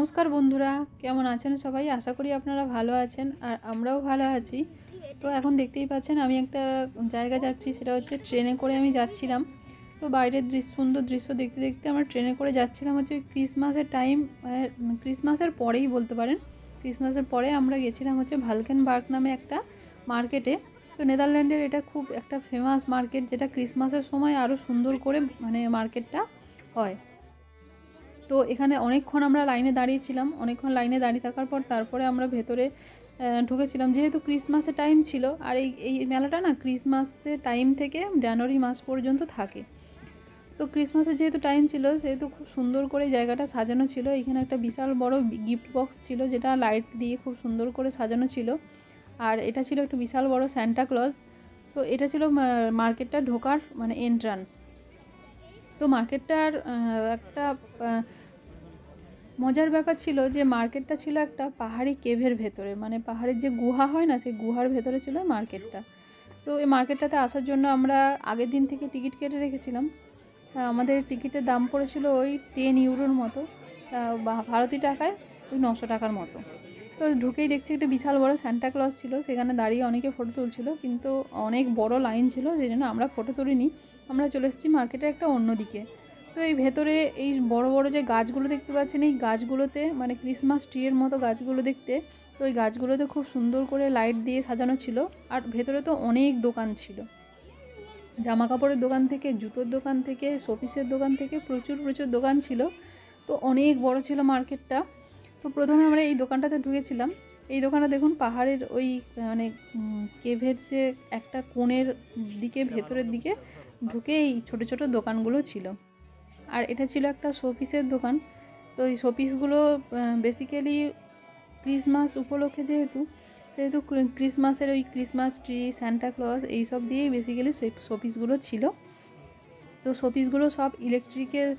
নমস্কার বন্ধুরা, কেমন আছেন সবাই? আশা করি আপনারা ভালো আছেন আর আমরাও ভালো আছি। তো এখন দেখতেই পাচ্ছেন, আমি একটা জায়গা যাচ্ছি, সেটা হচ্ছে ট্রেনে করে আমি যাচ্ছিলাম। তো বাইরের দৃশ্য, সুন্দর দৃশ্য দেখতে দেখতে আমরা ট্রেনে করে যাচ্ছিলাম হচ্ছে ক্রিসমাসের টাইম ক্রিসমাসের পরেই বলতে পারেন। ক্রিসমাসের পরে আমরা গেছিলাম হচ্ছে ভালকেনবার্গ নামে একটা মার্কেটে। তো নেদারল্যান্ডের এটা খুব একটা ফেমাস মার্কেট, যেটা ক্রিসমাসের সময় আরও সুন্দর করে মানে মার্কেটটা হয়। তো এখানে অনেকক্ষণ আমরা লাইনে দাঁড়িয়েছিলাম অনেকক্ষণ লাইনে দাঁড়িয়ে থাকার পর তারপরে আমরা ভেতরে ঢুকেছিলাম। যেহেতু ক্রিসমাসের টাইম ছিল, আর এই এই মেলাটা না ক্রিসমাসের টাইম থেকে জানুয়ারি মাস পর্যন্ত থাকে। তো ক্রিসমাসের যেহেতু টাইম ছিল, সেহেতু খুব সুন্দর করে জায়গাটা সাজানো ছিল। এখানে একটা বিশাল বড় গিফট বক্স ছিল, যেটা লাইট দিয়ে খুব সুন্দর করে সাজানো ছিল। আর এটা ছিল একটা বিশাল বড় স্যান্টা ক্লজ তো এটা ছিল মার্কেটটা ঢোকার মানে এন্ট্রান্স তো মার্কেটটার একটা মজার ব্যাপার ছিল যে মার্কেটটা ছিল একটা পাহাড়ি কেভের ভেতরে মানে পাহাড়ের যে গুহা হয় না, সেই গুহার ভেতরে ছিল মার্কেটটা। তো এই মার্কেটটাতে আসার জন্য আমরা আগের দিন থেকে টিকিট কেটে রেখেছিলাম। আমাদের টিকিটের দাম পড়েছিল ওই টেন ইউরোর মতো ভারতীয় টাকায় ওই নশো টাকার মতো। তো ঢুকেই দেখছি একটা বিশাল বড় ক্লজ ছিল, সেখানে দাঁড়িয়ে অনেকে ফটো তুলছিল, কিন্তু অনেক বড় লাইন ছিল, সেই জন্য আমরা ফটো তুলিনি। আমরা চলে এসেছি মার্কেটের একটা অন্য দিকে। তো এই ভেতরে এই বড় বড় যে গাছগুলো দেখতে পাচ্ছেন, এই গাছগুলোতে মানে ক্রিসমাস ট্রিয়ের মতো গাছগুলো দেখতে, তো ওই গাছগুলোতে খুব সুন্দর করে লাইট দিয়ে সাজানো ছিল আর ভেতরে তো অনেক দোকান ছিল। জামা কাপড়ের দোকান থেকে, জুতোর দোকান থেকে, শোপিসের দোকান থেকে প্রচুর প্রচুর দোকান ছিল। তো অনেক বড় ছিল মার্কেটটা। তো প্রথমে আমরা এই দোকানটাতে ঢুকেছিলাম। এই দোকানটা দেখুন পাহাড়ের ওই মানে কেভের যে একটা কোণের দিকে, ভেতরের দিকে ঢুকে এই ছোটো ছোটো দোকানগুলো ছিল। আর এটা ছিল একটা শোপিসের দোকান। তো এই শোপিসগুলো বেসিক্যালি ক্রিসমাস উপলক্ষে যেহেতু, সেহেতু ক্রিসমাসের ওই ক্রিসমাস ট্রি সান্টা ক্লজ এইসব দিয়েই বেসিক্যালি শোপিসগুলো ছিল। তো শোপিসগুলো সব ইলেকট্রিকের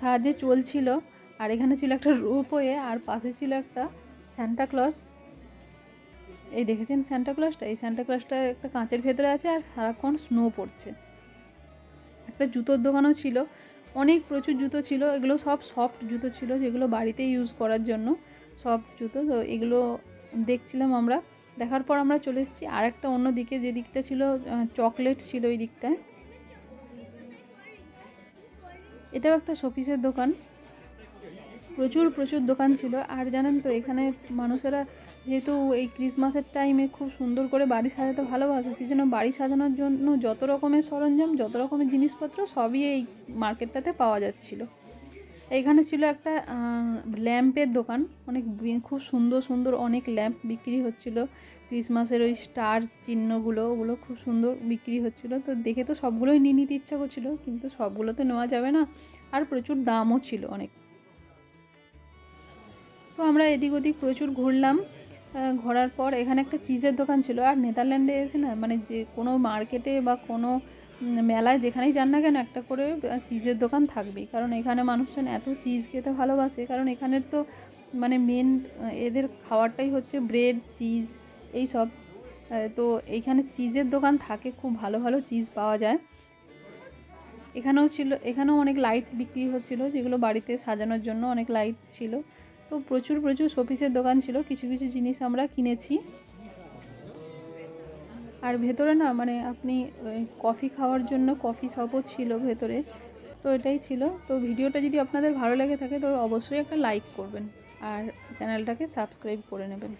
সাহায্যে চলছিল। আর এখানে ছিল একটা রোপওয়ে আর পাশে ছিল একটা সান্টা ক্লজ এই দেখেছেন সান্টা ক্লজটা এই সান্টা ক্লজটা একটা কাঁচের ভেতরে আছে, আর সারাক্ষণ স্নো পড়ছে। একটা জুতোর দোকানও ছিল। অনেক প্রচুর জুতো ছিল, এগুলো সব সফট জুতো ছিল যেগুলো বাড়িতে ইউজ করার জন্য সফট জুতো। তো এগুলো দেখছিলাম আমরা। দেখার পর আমরা চলে এসেছি আর একটা অন্য দিকে, যে দিকটা ছিল চকলেট ছিল ওই দিকটায়। এটাও একটা শোপিসের দোকান। প্রচুর প্রচুর দোকান ছিল। আর জানেন তো, এখানে মানুষেরা যেহেতু এই ক্রিসমাসের টাইমে খুব সুন্দর করে বাড়ি সাজাতে ভালোবাসে সেই জন্য বাড়ি সাজানোর জন্য যত রকমের সরঞ্জাম, যত রকমের জিনিসপত্র সবই এই মার্কেটটাতে পাওয়া যাচ্ছিল। এইখানে ছিল একটা ল্যাম্পের দোকান। অনেক খুব সুন্দর সুন্দর অনেক ল্যাম্প বিক্রি হচ্ছিল। ক্রিসমাসের ওই স্টার চিহ্নগুলো, ওগুলো খুব সুন্দর বিক্রি হচ্ছিল। তো দেখে তো সবগুলোই নিয়ে নিতে ইচ্ছা করছিল, কিন্তু সবগুলো তো নেওয়া যাবে না। আর প্রচুর দামও ছিল অনেক। তো আমরা এদিক ওদিক প্রচুর ঘুরলাম। ঘোরার পর এখানে একটা চিজের দোকান ছিল। আর নেদারল্যান্ডে এসে না মানে যে কোনো মার্কেটে বা কোনো মেলায় যেখানেই যান না কেন, একটা করে চিজের দোকান থাকবেই। কারণ এখানে মানুষজন এত চিজ খেতে ভালোবাসে। কারণ এখানের তো মানে মেন এদের খাওয়ারটাই হচ্ছে ব্রেড চিজ এই সব। তো এইখানে চিজের দোকান থাকে, খুব ভালো ভালো চিজ পাওয়া যায়। এখানেও ছিল, এখানেও অনেক লাইট বিক্রি হচ্ছিল, যেগুলো বাড়িতে সাজানোর জন্য অনেক লাইট ছিল। তো প্রচুর প্রচুর শোপিসের দোকান ছিল। কিছু কিছু জিনিস আমরা কিনেছি। আর ভেতরে না মানে আপনি কফি খাওয়ার জন্য কফি শপও ছিল ভেতরে। তো এটাই ছিল। তো ভিডিওটা যদি আপনাদের ভালো লেগে থাকে, তো অবশ্যই একটা লাইক করবেন। আর চ্যানেলটাকে সাবস্ক্রাইব করে নেবেন।